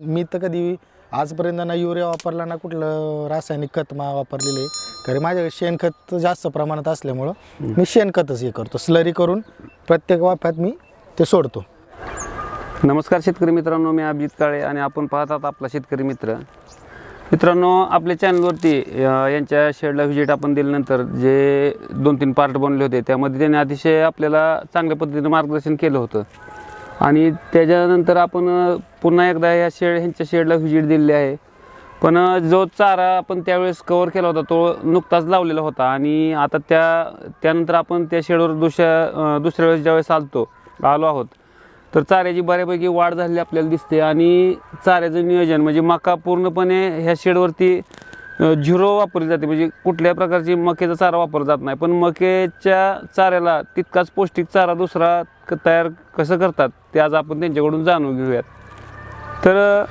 मी तर कधी आजपर्यंत ना युरिया वापरला ना कुठलं रासायनिक खत मा वापरलेले आहे. कारण माझ्याकडे शेणखत जास्त प्रमाणात असल्यामुळं मी शेणखतच हे करतो. स्लरी करून प्रत्येक वाफ्यात मी ते सोडतो. नमस्कार शेतकरी मित्रांनो मी अभिजित काळे आणि आपण पाहतात आपला शेतकरी मित्र. मित्रांनो आपल्या चॅनलवरती यांच्या शेडला व्हिजिट आपण दिल्यानंतर जे दोन तीन पार्ट बनले होते त्यामध्ये त्यांनी अतिशय आपल्याला चांगल्या पद्धतीने मार्गदर्शन केलं होतं. आणि त्याच्यानंतर आपण पुन्हा एकदा या शेड ह्यांच्या शेडला व्हिजिट दिलेली आहे. पण जो चारा आपण त्यावेळेस कवर केला होता तो नुकताच लावलेला होता. आणि आता त्या त्यानंतर आपण त्या शेडवर दुसऱ्या दुसऱ्या वेळेस ज्यावेळेस आलतो आलो आहोत तर चाऱ्याची बऱ्यापैकी वाढ झालेली आपल्याला दिसते. आणि चाऱ्याचं नियोजन म्हणजे मका पूर्णपणे ह्या शेडवरती झिरो वापरली जाते. म्हणजे कुठल्याही प्रकारची मक्याचा चारा वापरला जात नाही. पण मक्याच्या चाऱ्याला तितकाच पौष्टिक चारा दुसरा तयार कसं करतात ते आज आपण त्यांच्याकडून जाणून घेऊयात. तर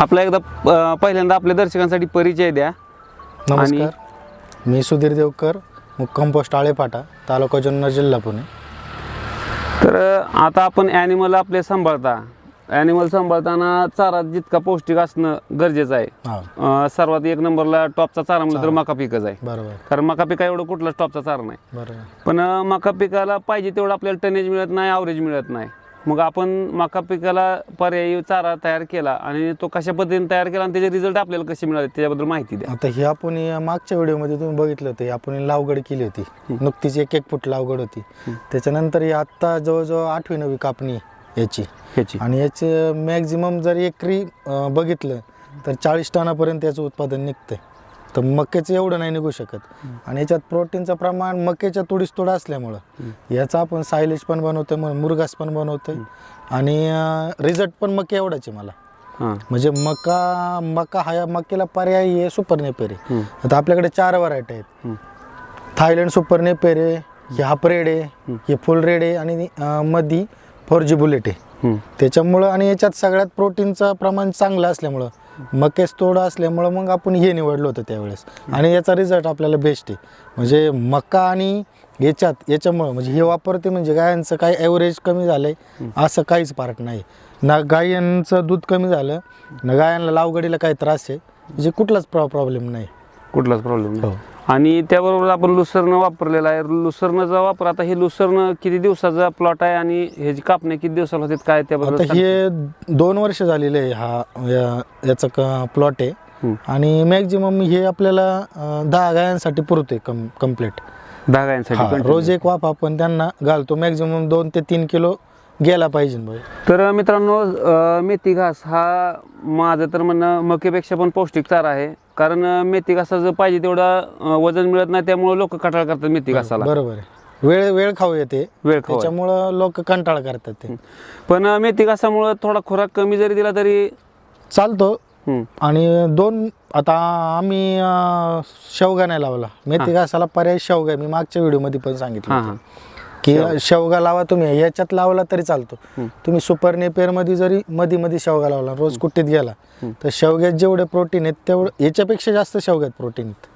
आपला एकदा पहिल्यांदा आपल्या दर्शकांसाठी परिचय द्या. नमस्कार. मी सुधीर देवकर मुक्काम पोस्ट आळेफाटा तालुका जुन्नर जिल्हा पुणे. तर आता आपण ॲनिमल आपले सांभाळता. ॲनिमल सांभाळताना चारा जितका पौष्टिक असणं गरजेचं आहे. अ, सर्वात एक नंबरला टॉपचा चारा म्हणलं तर मका पिकच आहे. बरोबर. कारण मका पिका एवढं कुठलाच टॉपचा चारा नाही. बरोबर. पण अ, मका पिकाला पाहिजे तेवढं आपल्याला टनेज मिळत नाही ॲव्हरेज मिळत नाही. मग आपण मका पिकाला पर्यायी चारा तयार केला आणि तो कशा पद्धतीने तयार केला आणि त्याचे रिझल्ट आपल्याला कसे मिळाले त्याच्याबद्दल माहिती द्या. आता ही आपण या मागच्या व्हिडिओमध्ये तुम्ही बघितलं होतं ही आपण लावगड केली होती. नुकतीच एक एक फूट लावगड होती. त्याच्यानंतर ही आत्ता जवळजवळ आठवी नवी कापणी याची. ह्याची आणि याचे मॅक्झिमम जर एकरी अं, बघितलं तर चाळीस टनापर्यंत याचं उत्पादन निघतंय. तर मक्याचं एवढं नाही निघू शकत. आणि याच्यात प्रोटीनचं प्रमाण मक्याच्या तुडीस तोडा असल्यामुळं याचा आपण सायलेज पण बनवतोय मग मुरगास पण बनवतोय. आणि रिझल्ट पण मके एवढाच आहे मला. हां. म्हणजे मका मका हा या मक्याला पर्याय आहे सुपर नेपेरे. हम्म. आता आपल्याकडे चार व्हरायटी आहेत. थायलंड सुपर नेपेर हे हाफ रेड आहे हे फुल रेड आहे आणि अं, मधी फोर जी बुलेट आहे. त्याच्यामुळं आणि याच्यात सगळ्यात प्रोटीनचं प्रमाण चांगलं असल्यामुळं मकेस तोडं असल्यामुळं मग आपण हे निवडलं होतं त्यावेळेस. आणि याचा रिझल्ट आपल्याला बेस्ट आहे. म्हणजे मका आणि याच्यात याच्यामुळं म्हणजे हे वापरते म्हणजे गायांचं काही ॲव्हरेज कमी झालं आहे असं काहीच पार्ट नाही. ना गायांचं दूध कमी झालं ना गायांना लावगडीला काही त्रास आहे म्हणजे कुठलाच प्रॉ प्रॉब्लेम नाही. कुठलाच प्रॉब्लेम नाही. हो. आणि त्याबरोबर आपण लुसरनं वापरलेलं आहे. लुसरनचा वापर आता हे लुसरनं किती दिवसाचा प्लॉट आहे आणि ह्याची कापणी किती दिवसाला होते काय आता त्याबद्दल हे दोन वर्ष झालेले आहे हा या- याचा प्लॉट आहे. हम्म. आणि मॅक्झिमम हे आपल्याला अं, दहा गायांसाठी पुरते कम कंप्लीट दहा गायांसाठी continue. रोज एक वाफ आपण त्यांना घालतो. मॅक्झिमम दोन ते तीन किलो गेला पाहिजे भाई तर मित्रांनो अं, मेथी घास हा माझं तर म्हणणं मकेपेक्षा पण पौष्टिक चारा आहे. कारण अं, मेथी घासाचं पाहिजे तेवढं अं, वजन मिळत नाही त्यामुळे लोक कटाळ करतात मेथी घासाला. बरोबर आहे. वेळ वेळ खाऊ येते. वेळ खाऊ त्याच्यामुळं लोक कंटाळा करतात ते. पण अं, मेथी घासामुळं थोडा खुराक कमी जरी दिला तरी चालतो. आणि दोन आता आम्ही अं, शेवगा नाही लावला. मेथी घासाला पर्याय शेवगा आहे. मी मागच्या व्हिडिओमध्ये पण सांगितलं हां. हां. की शेवगा लावा तुम्ही. याच्यात लावला तरी चालतो. तुम्ही सुपर नेपेरमध्ये जरी मध्ये मध्ये शेवगा लावला रोज कुट्टीत गेला तर शेवग्यात जेवढे प्रोटीन आहेत तेवढं याच्यापेक्षा जास्त शेवग्यात प्रोटीन आहेत.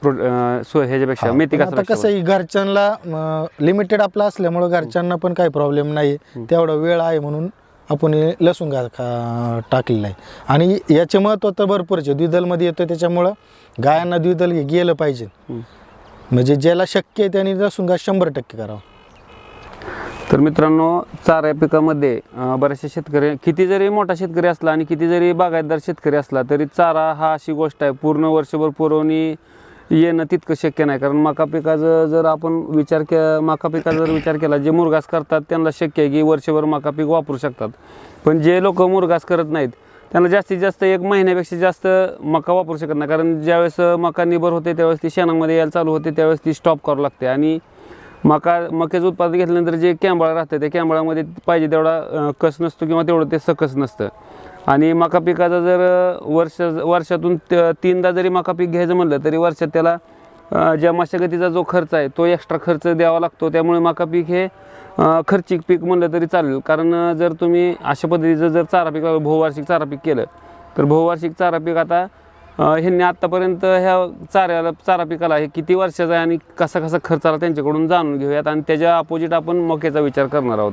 कसं आहे घरच्यांना लिमिटेड आपलं असल्यामुळं घरच्यांना पण काही प्रॉब्लेम नाही. तेवढा वेळ आहे म्हणून आपण लसूण घा खा- टाकलेलं आहे. आणि याचे महत्त्व तर भरपूरच आहे. द्विदलमध्ये येतं त्याच्यामुळं गायांना द्विदल गेलं पाहिजे. म्हणजे ज्याला शक्य आहे त्याने लसूण घास शंभर टक्के करावं. तर मित्रांनो चारा या पिकामध्ये बऱ्याचशा शेतकरी किती जरी मोठा शेतकरी असला आणि किती जरी बागायतदार शेतकरी असला तरी चारा हा अशी गोष्ट आहे पूर्ण वर्षभर पुरवणी येणं तितकं शक्य नाही. कारण मका पिकाचं जर आपण विचार के मका पिकाचा जर विचार केला जे मुरघास करतात त्यांना शक्य आहे की वर्षभर मका पीक वापरू शकतात. पण जे लोक मुरघास करत नाहीत त्यांना जास्तीत जास्त एक महिन्यापेक्षा जास्त मका वापरू शकत नाही. कारण ज्यावेळेस मका निबर होते त्यावेळेस ती शेणामध्ये यायला चालू होते त्यावेळेस ती स्टॉप करावं लागते. आणि मका मक्याचं उत्पादन घेतल्यानंतर जे कॅंबळा राहतं त्या कॅंबळामध्ये पाहिजे तेवढा कस नसतो किंवा तेवढं ते सकस नसतं. आणि मका पिकाचा जर वर्ष वर्षातून त- तीनदा जरी मका पीक घ्यायचं म्हणलं तरी वर्षात त्याला ज्या मशागतीचा जो खर्च आहे तो एक्स्ट्रा खर्च द्यावा लागतो. त्यामुळे मका पीक हे खर्चिक पीक म्हणलं तरी चालेल. कारण जर तुम्ही अशा पद्धतीचं जर चारा पीक बहुवार्षिक चारा पीक केलं तर बहुवार्षिक चारा पीक आता ह्यांनी आत्तापर्यंत ह्या चाऱ्याला चारा पिकाला हे किती वर्षाचा आहे आणि कसा कसा खर्च आला त्यांच्याकडून जाणून घेऊयात. आणि त्याच्या अपोजिट आपण मक्याचा विचार करणार आहोत.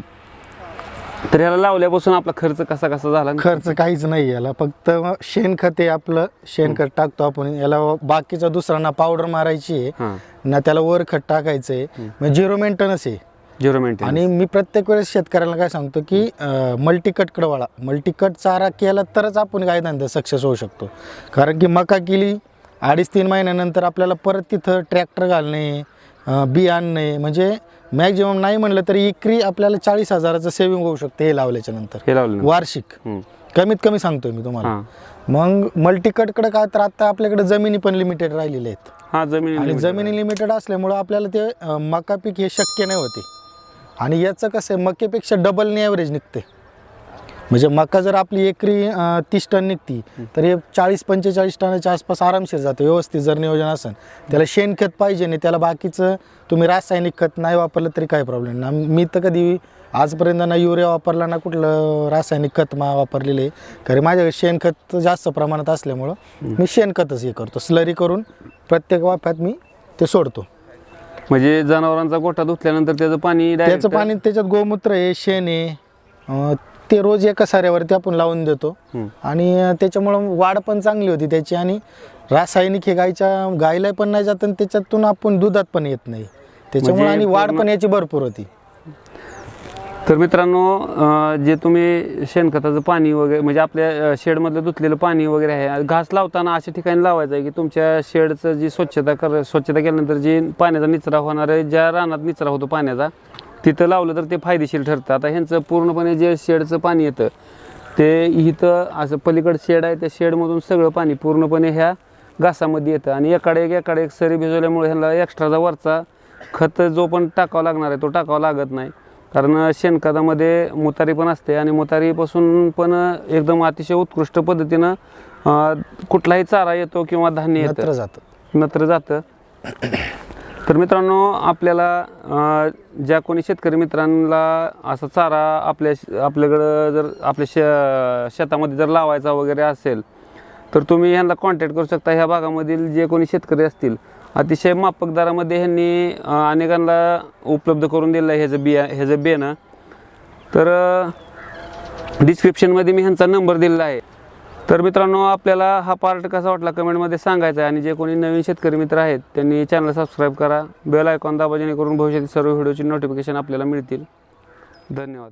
तर ह्याला लावल्यापासून आपला खर्च कसा कसा झाला? खर्च काहीच नाही याला. फक्त शेणखत आहे आपलं. शेणखत टाकतो आपण. याला बाकीचा दुसरा ना पावडर मारायची आहे. हां. ना त्याला वर खत टाकायचं आहे म्हणजे झिरो मेंटेनन्स आहे. झिरो मेंटेन आणि मी प्रत्येक वेळेस शेतकऱ्याला काय सांगतो की मल्टीकट कडवाळा. मल्टीकट चारा केला तरच आपण काय धंदा सक्सेस होऊ शकतो. कारण की मका केली अडीच तीन महिन्यानंतर आपल्याला परत तिथं ट्रॅक्टर घालणे बी आणणे म्हणजे मॅक्झिमम नाही म्हणलं तरी इकरी आपल्याला चाळीस हजाराचं सेव्हिंग होऊ शकते हे लावल्याच्या नंतर? वार्षिक. कमीत कमी सांगतोय मी तुम्हाला. मग मल्टीकटकडे काय तर आता आपल्याकडे जमिनी पण लिमिटेड राहिलेले आहेत. जमीन आणि जमिनी लिमिटेड असल्यामुळं आपल्याला ते मका पीक हे शक्य नाही होते. आणि याचं कसं आहे मकेपेक्षा डबलने ॲव्हरेज निघते. म्हणजे मका जर आपली एकरी तीस टन निघती तर हे चाळीस पंचेचाळीस टनाच्या आसपास आरामशीर जातं व्यवस्थित जर नियोजन असेल त्याला शेणखत पाहिजे नाही त्याला बाकीचं तुम्ही रासायनिक खत नाही वापरलं तरी काही प्रॉब्लेम नाही. मी तर कधी आजपर्यंत ना युरिया वापरला ना कुठलं रासायनिक खत मा वापरलेले कारण माझ्याकडे शेणखत जास्त प्रमाणात असल्यामुळं मी शेणखतच हे करतो. स्लरी करून प्रत्येक वाफ्यात मी ते सोडतो. म्हणजे जनावरांचा गोठा धुतल्यानंतर त्याचं पाणी direct- त्याचं पाणी त्याच्यात गोमूत्र आहे शेण आहे. अं, ते रोज एका साऱ्यावरती आपण लावून देतो. हम्म. आणि अं, त्याच्यामुळं वाढ पण चांगली होती त्याची. आणि रासायनिक हे गायच्या गायला पण नाही जात आणि त्याच्यातून आपण दुधात पण येत नाही. त्याच्यामुळे म्हणजे आणि वाढ पूर्ण- पण याची भरपूर होती. तर मित्रांनो जे तुम्ही शेणखताचं पाणी वगैरे म्हणजे आपल्या शेडमधलं धुतलेलं पाणी वगैरे आहे घास लावताना अशा ठिकाणी लावायचं आहे की तुमच्या शेडचं जी स्वच्छता कर स्वच्छता केल्यानंतर जी पाण्याचा निचरा होणार आहे ज्या रानात निचरा होतो पाण्याचा तिथं लावलं तर ते फायदेशीर ठरतं. आता ह्यांचं पूर्णपणे जे शेडचं पाणी येतं ते इथं असं पलीकडं शेड आहे त्या शेडमधून सगळं पाणी पूर्णपणे ह्या घासामध्ये येतं. आणि एकाडे एक एकाडे एक सरी भिजवल्यामुळे ह्याला एक्स्ट्राचा वरचा खत जो पण टाकावा लागणार आहे तो टाकावा लागत नाही. कारण शेणखतामध्ये मुतारी पण असते आणि मुतारीपासून पण एकदम अतिशय उत्कृष्ट पद्धतीनं कुठलाही चारा येतो किंवा धान्य येतं. जातं. नत्र जातं. तर मित्रांनो आपल्याला ज्या कोणी शेतकरी मित्रांना असा चारा आपल्या आपल्याकडं जर आपल्या शे शेतामध्ये जर लावायचा वगैरे असेल तर तुम्ही ह्यांना कॉन्टॅक्ट करू शकता. ह्या भागामधील जे कोणी शेतकरी असतील अतिशय माफक दरामध्ये ह्यांनी अनेकांना उपलब्ध करून दिलं आहे ह्याचं बिया ह्याचं बियाणं. तर डिस्क्रिप्शनमध्ये मी ह्यांचा नंबर दिलेला आहे. तर मित्रांनो आपल्याला हा पार्ट कसा वाटला कमेंटमध्ये सांगायचा आहे आणि जे कोणी नवीन शेतकरी मित्र आहेत त्यांनी चॅनल सबस्क्राईब करा. बेल आयकॉन दाबा जेणेकरून भविष्यातील सर्व व्हिडिओची नोटिफिकेशन आपल्याला मिळतील. धन्यवाद.